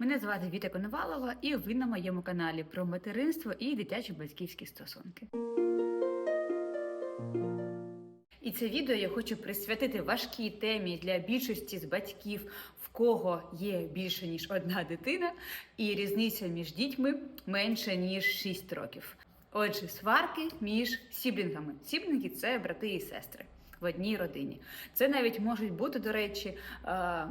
Мене звати Віта Коновалова, і ви на моєму каналі про материнство і дитячі батьківські стосунки. І це відео я хочу присвятити важкій темі для більшості з батьків, в кого є більше ніж одна дитина, і різниця між дітьми менше ніж 6 років. Отже, сварки між сіблінгами. Сіблінги це брати і сестри. В одній родині це навіть можуть бути, до речі, е,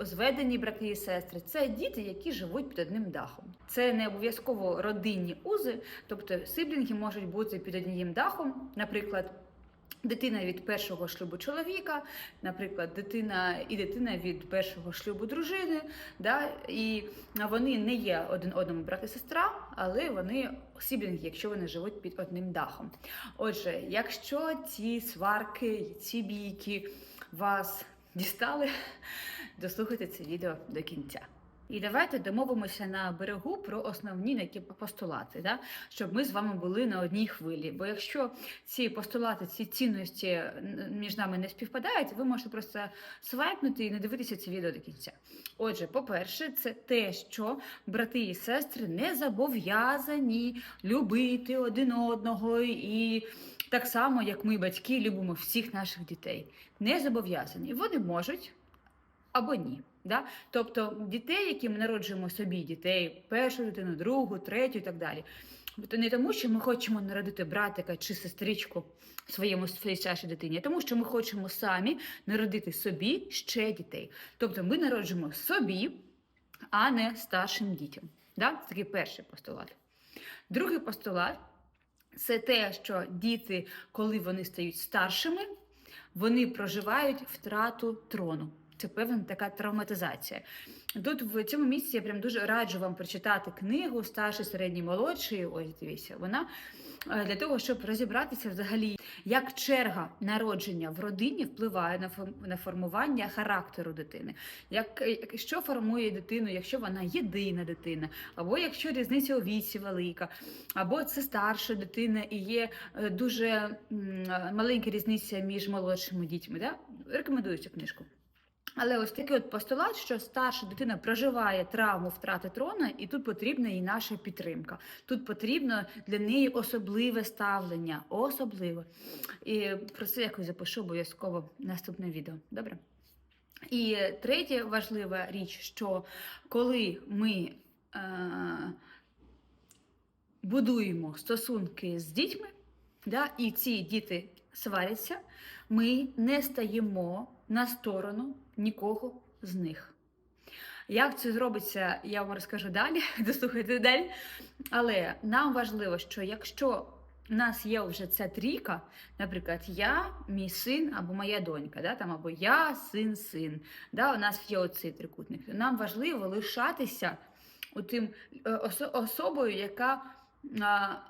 зведені брати і сестри. Це діти, які живуть під одним дахом. Це не обов'язково родинні узи, тобто сиблінги можуть бути під одним дахом, наприклад. Дитина від першого шлюбу чоловіка, наприклад, дитина і дитина від першого шлюбу дружини, да, і вони не є один одному брат і сестра, але вони сіблінги, якщо вони живуть під одним дахом. Отже, якщо ці сварки, ці бійки вас дістали, дослухайте це відео до кінця. І давайте домовимося на берегу про основні які постулати, да? щоб ми з вами були на одній хвилі. Бо якщо ці постулати, ці цінності між нами не співпадають, ви можете просто свайпнути і не дивитися це відео до кінця. Отже, по-перше, це те, що брати і сестри не зобов'язані любити один одного і. Так само, як ми, батьки, любимо всіх наших дітей. Не зобов'язані. Вони можуть або ні. Да? Тобто дітей, які ми народжуємо собі, дітей, першу дитину, другу, третю і так далі. То не тому, що ми хочемо народити братика чи сестричку своєму своїй старшій дитині, а тому, що ми хочемо самі народити собі ще дітей. Тобто ми народжуємо собі, а не старшим дітям. Да? Це такий перший постулат. Другий постулат це те, що діти, коли вони стають старшими, вони проживають втрату трону. Це певна така травматизація. Тут в цьому місці я прям дуже раджу вам прочитати книгу Старший, середній, молодший. Ось дивіться, вона е, для того, щоб розібратися взагалі, як черга народження в родині впливає на на формування характеру дитини. Як як- що формує дитину, якщо вона єдина дитина, або якщо різниця у віці велика, або це старша дитина і є е, дуже маленька різниця між молодшими дітьми. Да? Рекомендую цю книжку. Але ось такий от постулат, що старша дитина проживає травму втрати трона, і тут потрібна і наша підтримка. Тут потрібно для неї особливе ставлення, особливе. І про це якось запишу обов'язково наступне відео. Добре? І третя важлива річ, що коли ми е, будуємо стосунки з дітьми, да, і ці діти сваряться, ми не стаємо на сторону нікого з них. Як це зробиться, я вам розкажу далі, дослухайте далі. Але нам важливо, що якщо у нас є вже ця трійка, наприклад, я, мій син або моя донька, да, там, або я, син, син, да, у нас є оцей трикутник, нам важливо лишатися тим особою, яка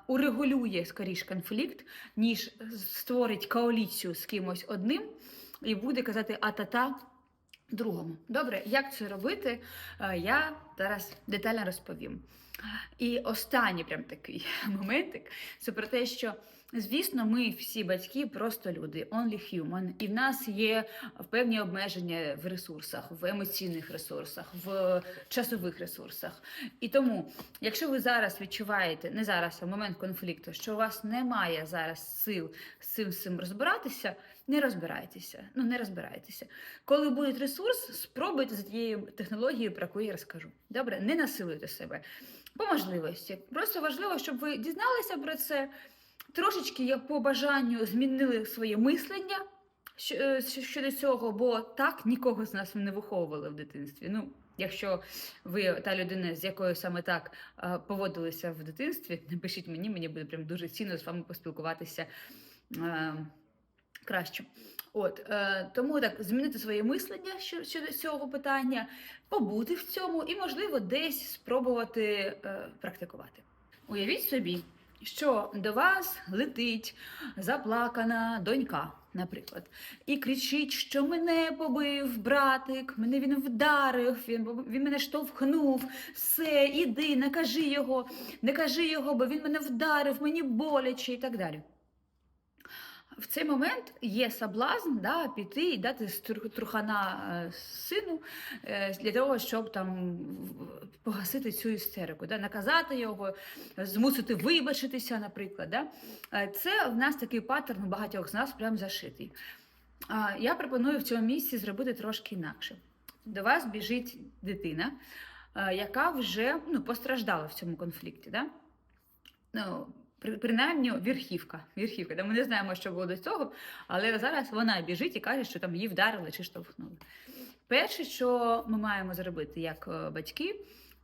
урегулює скоріш конфлікт, ніж створить коаліцію з кимось одним і буде казати а-та-та другому. Добре, як це робити, е, я зараз детально розповім. І останній прям такий моментик це про те, що звісно, ми всі батьки просто люди, only human, і в нас є певні обмеження в ресурсах, в емоційних ресурсах, в часових ресурсах. І тому, якщо ви зараз відчуваєте, не зараз, а в момент конфлікту, що у вас немає зараз сил з цим, цим розбиратися, не розбирайтеся. Ну, не розбирайтеся. Коли буде ресурс, спробуйте за тією технологією, про яку я розкажу. Добре, не насилуйте себе. По можливості. Просто важливо, щоб ви дізналися про це, трошечки як по бажанню змінили своє мислення е, щодо цього, бо так нікого з нас не виховували в дитинстві. Ну, якщо ви та людина, з якою саме так е, поводилися в дитинстві, напишіть мені, мені буде прям дуже цінно з вами поспілкуватися. Краще. От е, тому так змінити своє мислення щодо, цього питання, побути в цьому і, можливо, десь спробувати е, практикувати. Уявіть собі, що до вас летить заплакана донька, наприклад, і кричить, що мене побив братик, мене він вдарив, він, він мене штовхнув, все, іди, не кажи його, не кажи його, бо він мене вдарив, мені боляче і так далі. В цей момент є соблазн да, піти і дати трухана е, сину е, для того, щоб там погасити цю істерику, да, наказати його, змусити вибачитися, наприклад. Да. Е, Це в нас такий паттерн у багатьох з нас прям зашитий. Я пропоную в цьому місці зробити трошки інакше. До вас біжить дитина, яка вже ну, постраждала в цьому конфлікті. Да? Ну, принаймні верхівка. верхівка. Да? Ми не знаємо, що було до цього, але зараз вона біжить і каже, що там її вдарили чи штовхнули. Перше, що ми маємо зробити як е, батьки,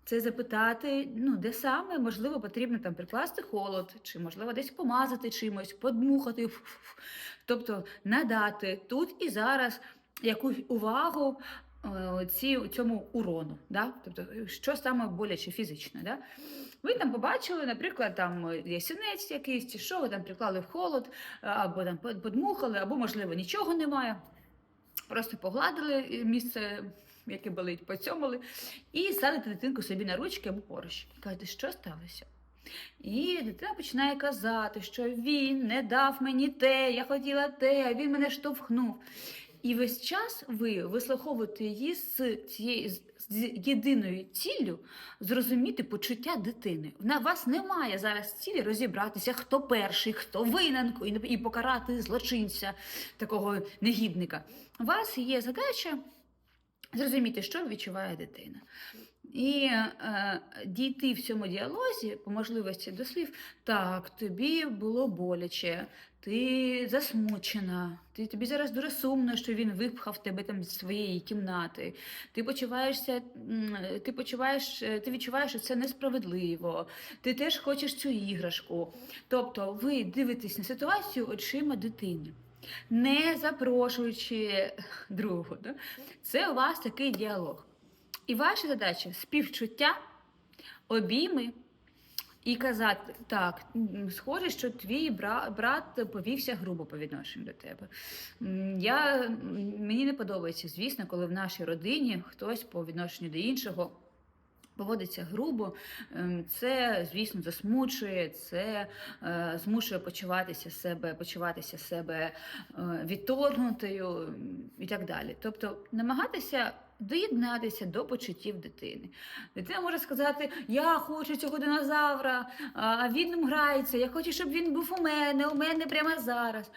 це запитати, ну, де саме можливо потрібно там прикласти холод, чи можливо десь помазати чимось, подмухати, тобто надати тут і зараз якусь увагу ці, цьому урону. Да? Тобто, що саме боляче фізично. Да? Ви там побачили, наприклад, там е, є сінець якийсь, чи що ви там приклали в холод, е, або там подмухали, або, можливо, нічого немає. Просто погладили е, місце, яке болить, поцьомили, і садите дитинку собі на ручки або поруч. І кажете, що сталося? І дитина починає казати, що він не дав мені те, я хотіла те, а він мене штовхнув. І весь час ви вислуховуєте її з цією з єдиною ціллю зрозуміти почуття дитини. На вас немає зараз цілі розібратися, хто перший, хто винен, і покарати злочинця, такого негідника. У вас є задача зрозуміти, що відчуває дитина. І е, дійти в цьому діалозі, по можливості до слів, так, тобі було боляче, ти засмучена, ти, тобі зараз дуже сумно, що він випхав тебе там з своєї кімнати. Ти почуваєшся, ти почуваєш, е, ти відчуваєш, що це несправедливо, ти теж хочеш цю іграшку. Тобто ви дивитесь на ситуацію очима дитини. Не запрошуючи другу. Це у вас такий діалог. І ваша задача співчуття, обійми і казати: так, схоже, що твій брат повівся грубо по відношенню до тебе. Я, мені не подобається, звісно, коли в нашій родині хтось по відношенню до іншого. Поводиться грубо, Ем, це, звісно, засмучує, це е, змушує почуватися себе, почуватися себе е, відторгнутою і так далі. Тобто намагатися доєднатися до почуттів дитини. Дитина може сказати: Я хочу цього динозавра, а він грається, я хочу, щоб він був у мене, у мене прямо зараз.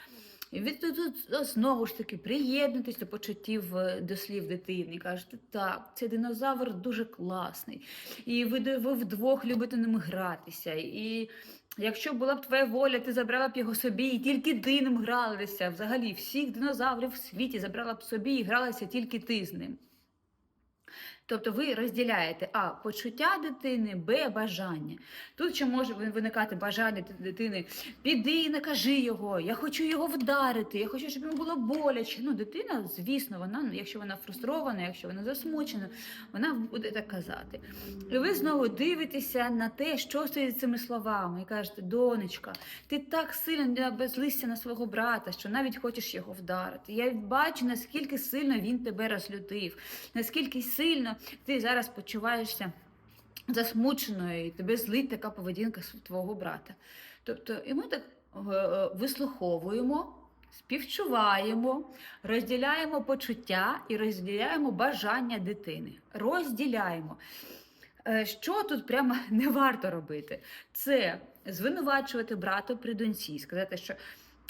Тут, тут знову ж таки приєднуйтесь до почуттів е, до слів дитини. І кажете, так, цей динозавр дуже класний. І ви, ви вдвох любите ним гратися. І якщо була б твоя воля, ти забрала б його собі, і тільки ти ним гралися. Взагалі, всіх динозаврів в світі забрала б собі і гралася тільки ти з ним. Тобто ви розділяєте А почуття дитини, Б бажання. Тут ще може виникати бажання дитини піди і накажи його, я хочу його вдарити, я хочу, щоб йому було боляче. Ну, дитина, звісно, вона, ну, якщо вона фрустрована, якщо вона засмучена, вона буде так казати. І ви знову дивитеся на те, що стоїть цими словами, і кажете, донечка, ти так сильно безлися на свого брата, що навіть хочеш його вдарити. Я бачу, наскільки сильно він тебе розлютив, наскільки сильно ти зараз почуваєшся засмученою, і тебе злить така поведінка твого брата. Тобто, і ми так е, е, вислуховуємо, співчуваємо, розділяємо почуття і розділяємо бажання дитини. Розділяємо. Е, Що тут прямо не варто робити? Це звинувачувати брата при доньці, сказати, що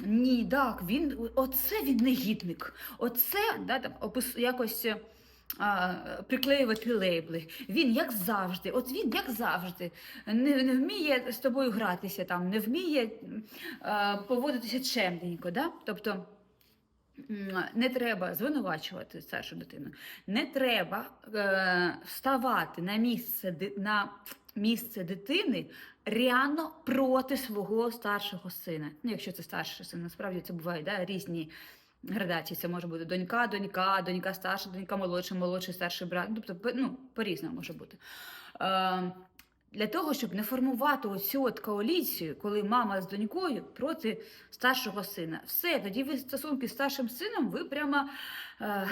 ні, так, він оце він негідник. Оце да, там, опис, якось а, приклеювати лейбли. Він як завжди, от він як завжди, не, не вміє з тобою гратися, там, не вміє а, поводитися чемненько. Да? Тобто не треба звинувачувати старшу дитину, не треба е, вставати на місце, на місце дитини ряно проти свого старшого сина. Ну, якщо це старший син, насправді це бувають да, різні градації. Це може бути донька, донька, донька старша, донька молодша, молодший, старший брат. Тобто, по- ну, по-різному може бути. Е, для того, щоб не формувати оцю от коаліцію, коли мама з донькою проти старшого сина. Все, тоді ви стосунки з старшим сином ви прямо е,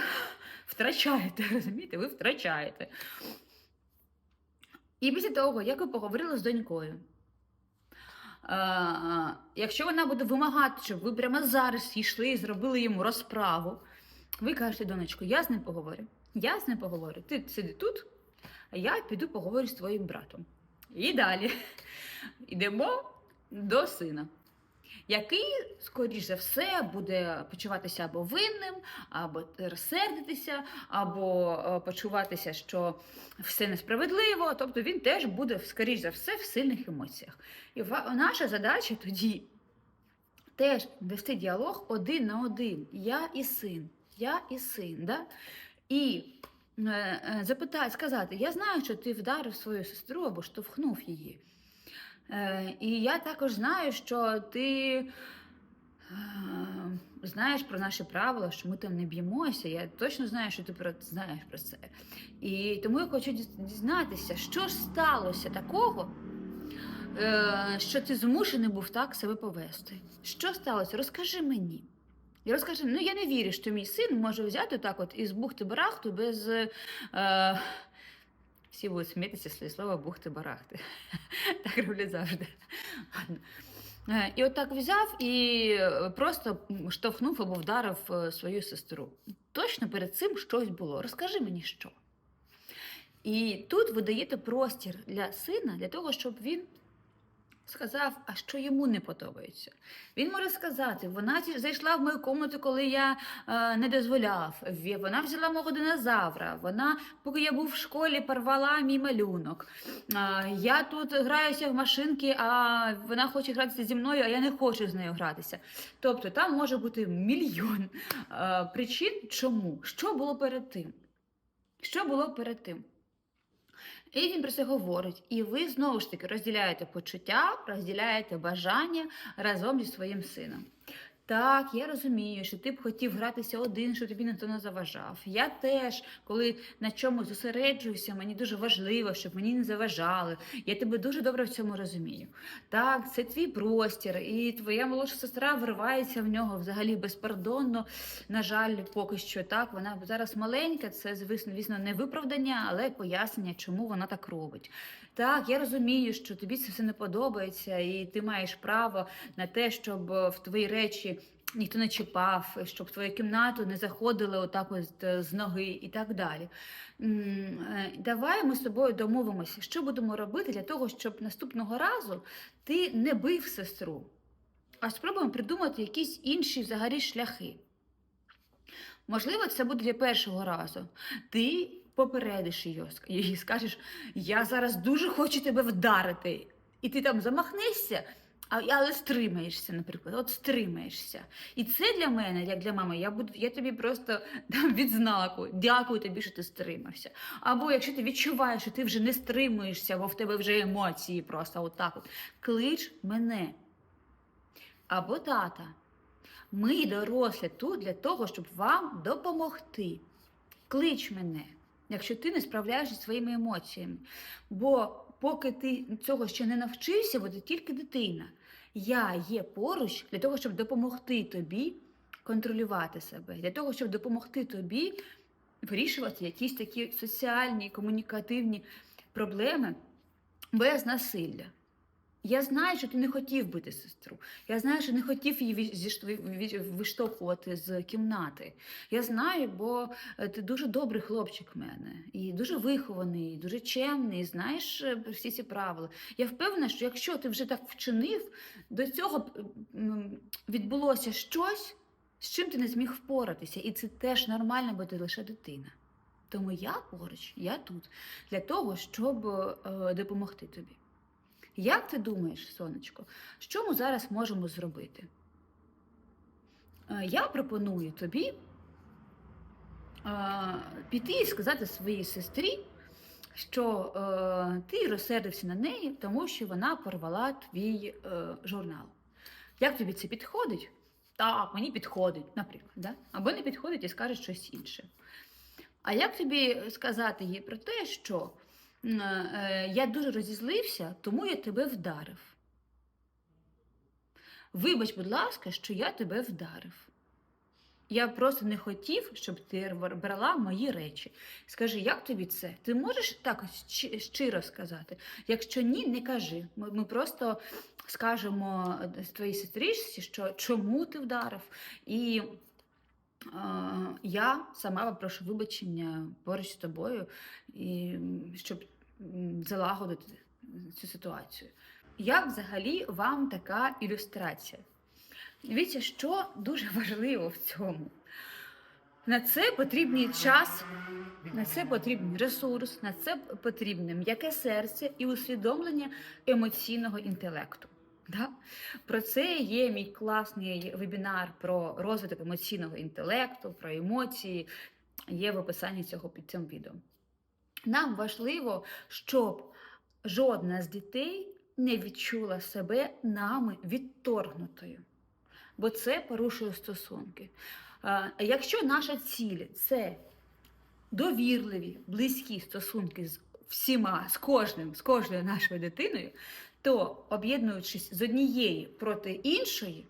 втрачаєте, розумієте? Ви втрачаєте. І після того, як ви поговорили з донькою, якщо вона буде вимагати, щоб ви прямо зараз йшли і зробили йому розправу, ви кажете, донечко, я з ним поговорю. Я з ним поговорю. Ти сиди тут, а я піду поговорю з твоїм братом. І далі йдемо до сина, який, скоріш за все, буде почуватися або винним, або розсердитися, або е, почуватися, що все несправедливо. Тобто він теж буде, скоріш за все, в сильних емоціях. І наша задача тоді теж вести діалог один на один. Я і син, я і син. Да? І е, е, запитати, сказати: я знаю, що ти вдарив свою сестру або штовхнув її. Е, і я також знаю, що ти е, знаєш про наші правила, що ми там не б'ємося. Я точно знаю, що ти знаєш про це. І тому я хочу дізнатися, що ж сталося такого, е, що ти змушений був так себе повести. Що сталося? Розкажи мені. І розкажи, ну я не вірю, що мій син може взяти так от із бухти-барахту без. Е, всі будуть сміятися з слова бухти-барахти. Так роблять завжди. Е, І отак взяв і е, просто штовхнув або вдарив е, свою сестру. Точно перед цим щось було. Розкажи мені що. І тут ви даєте простір для сина для того, щоб він сказав, а що йому не подобається. Він може сказати: вона зайшла в мою комнату, коли я е, не дозволяв. Вона взяла мого динозавра. Вона, поки я був в школі, порвала мій малюнок. Е, я тут граюся в машинки, а вона хоче гратися зі мною, а я не хочу з нею гратися. Тобто там може бути мільйон е, причин, чому. Що було перед тим? Що було перед тим? І він про це говорить. І ви знову ж таки розділяєте почуття, розділяєте бажання разом зі своїм сином. Так, я розумію, що ти б хотів гратися один, щоб тобі ніхто не заважав. Я теж, коли на чомусь зосереджуюся, мені дуже важливо, щоб мені не заважали. Я тебе дуже добре в цьому розумію. Так, це твій простір, і твоя молодша сестра вривається в нього взагалі безпардонно. На жаль, поки що так. Вона зараз маленька, це звісно, звісно, не виправдання, але пояснення, чому вона так робить. Так, я розумію, що тобі це все не подобається, і ти маєш право на те, щоб е, в твої речі ніхто не чіпав, щоб в твою кімнату не заходили отак от е, з ноги і так далі. Е, Давай ми з тобою домовимося, що будемо робити для того, щоб наступного разу ти не бив сестру, а спробуємо придумати якісь інші взагалі шляхи. Можливо, це буде для першого разу. Ти попередиш її, ск- скажеш, я зараз дуже хочу тебе вдарити. І ти там замахнешся, а, але стримаєшся, наприклад. От стримаєшся. І це для мене, як для мами, я буду, я тобі просто дам відзнаку. Дякую тобі, що ти стримався. Або якщо ти відчуваєш, що ти вже не стримуєшся, бо в тебе вже емоції просто отак от. Клич мене. Або тата. Ми дорослі тут для того, щоб вам допомогти. Клич мене, якщо ти не справляєшся своїми емоціями. Бо поки ти цього ще не навчився, бо ти тільки дитина. Я є поруч для того, щоб допомогти тобі контролювати себе, для того, щоб допомогти тобі вирішувати якісь такі соціальні, комунікативні проблеми без насилля. Я знаю, що ти не хотів бити сестру. Я знаю, що не хотів її виштовхувати з кімнати. Я знаю, бо е, ти дуже добрий хлопчик в мене, і дуже вихований, і дуже чемний, і знаєш е, всі ці правила. Я впевнена, що якщо ти вже так вчинив, до цього відбулося щось, з чим ти не зміг впоратися. І це теж нормально, бо ти лише дитина. Тому я поруч, я тут для того, щоб е, допомогти тобі. Як ти думаєш, сонечко, що ми зараз можемо зробити? Е, Я пропоную тобі е, піти і сказати своїй сестрі, що е, ти розсердився на неї, тому що вона порвала твій журнал. Як тобі це підходить? Так, мені підходить, наприклад. Да? Або не підходить і скаже щось інше. А як тобі сказати їй про те, що я дуже розізлився, тому я тебе вдарив? Вибач, будь ласка, що я тебе вдарив. Я просто не хотів, щоб ти брала мої речі. Скажи, як тобі це? Ти можеш так щиро сказати? Якщо ні, не кажи. Ми, просто скажемо е, твоїй сестричці, що чому ти вдарив, і е, я сама попрошу вибачення поруч з тобою, і, щоб залагодити цю ситуацію. Як взагалі вам така ілюстрація? Дивіться, що дуже важливо в цьому. На це потрібний час, на це потрібний ресурс, на це потрібне м'яке серце і усвідомлення емоційного інтелекту. Да? Про це є мій класний вебінар про розвиток емоційного інтелекту, про емоції. Є в описанні цього під цим відео. Нам важливо, щоб жодна з дітей не відчула себе нами відторгнутою, бо це порушує стосунки. Якщо наша ціль це довірливі, близькі стосунки з всіма, з кожним, з кожною нашою дитиною, то об'єднуючись з однієї проти іншої,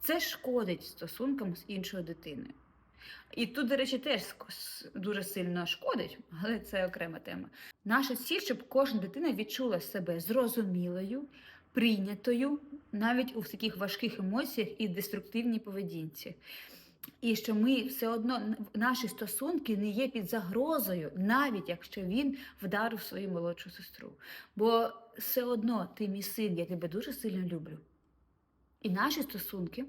це шкодить стосункам з іншою дитиною. І тут, до речі, теж дуже сильно шкодить, але це окрема тема. Наша ціль, щоб кожна дитина відчула себе зрозумілою, прийнятою, навіть у таких важких емоціях і деструктивній поведінці. І що ми все одно наші стосунки не є під загрозою, навіть якщо він вдарив свою молодшу сестру. Бо все одно ти мій син, я тебе дуже сильно люблю. І наші стосунки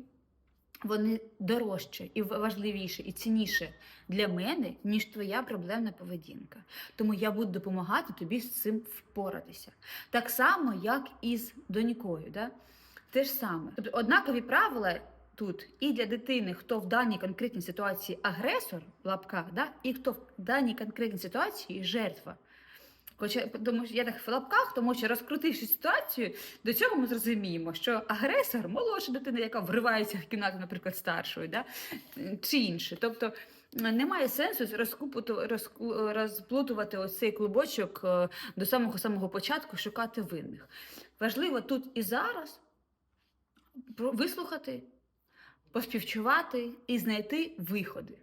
вони дорожче і важливіше, і цінніше для мене, ніж твоя проблемна поведінка. Тому я буду допомагати тобі з цим впоратися. Так само, як і з донькою. Да? Те ж саме. Тобто однакові правила тут і для дитини, хто в даній конкретній ситуації агресор в лапках, да? і хто в даній конкретній ситуації жертва. Тому що я так в лапках, тому що розкрутивши ситуацію, до цього ми зрозуміємо, що агресор молодша дитина, яка вривається в кімнату, наприклад, старшої, да? чи інше. Тобто е, немає сенсу розплутувати ось цей клубочок е, до самого самого початку, шукати винних. Важливо тут і зараз вислухати, поспівчувати і знайти виходи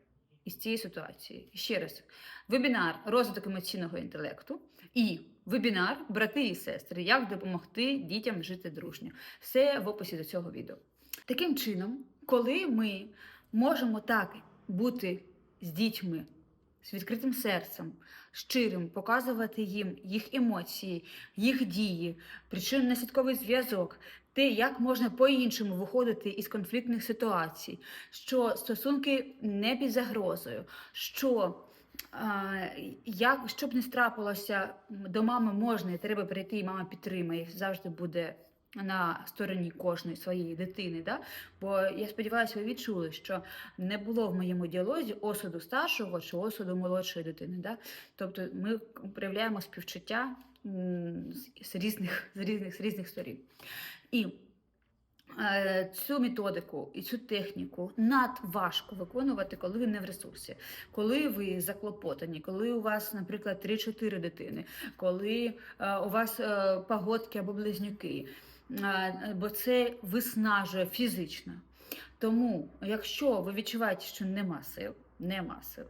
із цієї ситуації. Ще раз, вебінар розвиток емоційного інтелекту і вебінар брати і сестри, як допомогти дітям жити дружньо. Все в описі до цього відео. Таким чином, коли ми можемо так бути з дітьми, з відкритим серцем, щирим, показувати їм їх емоції, їх дії, причинно-наслідковий зв'язок, те, як можна по-іншому виходити із конфліктних ситуацій, що стосунки не під загрозою, що як, що б не трапилося, до мами можна і треба прийти, і мама підтримає, завжди буде на стороні кожної своєї дитини. Да? Бо я сподіваюся, ви відчули, що не було в моєму діалозі осуду старшого чи осуду молодшої дитини. Да? Тобто ми проявляємо співчуття з різних, з різних, з різних сторін. І е, цю методику і цю техніку надважко виконувати, коли ви не в ресурсі, коли ви заклопотані, коли у вас, наприклад, 3-4 дитини, коли е, у вас е, погодки або близнюки, бо це виснажує фізично. Тому, якщо ви відчуваєте, що нема сил, нема сил.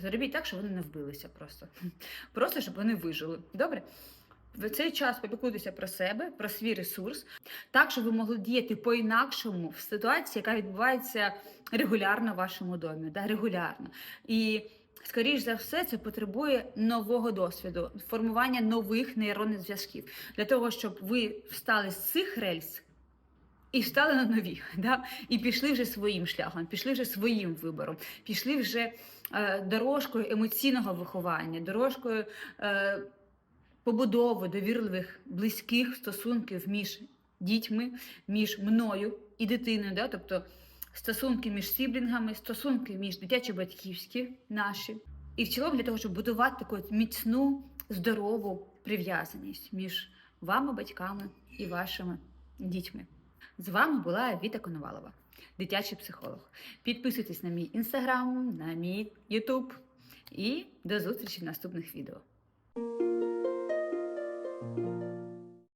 Зробіть так, щоб вони не вбилися просто. Просто щоб вони вижили. Добре? В цей час попіклуйтеся про себе, про свій ресурс, так, щоб ви могли діяти по-інакшому в ситуації, яка відбувається регулярно в вашому домі. Да? Регулярно. І скоріш за все, це потребує нового досвіду, формування нових нейронних зв'язків для того, щоб ви встали з цих рельс. І встали на нові, да? і пішли вже своїм шляхом, пішли вже своїм вибором, пішли вже е, дорожкою емоційного виховання, дорожкою е, побудови довірливих близьких стосунків між дітьми, між мною і дитиною. Да? Тобто стосунки між сіблінгами, стосунки між дитячо-батьківські наші. І в цілому для того, щоб будувати таку міцну, здорову прив'язаність між вами, батьками і вашими дітьми. З вами була Віта Коновалова, дитячий психолог. Підписуйтесь на мій інстаграм, на мій ютуб і до зустрічі в наступних відео.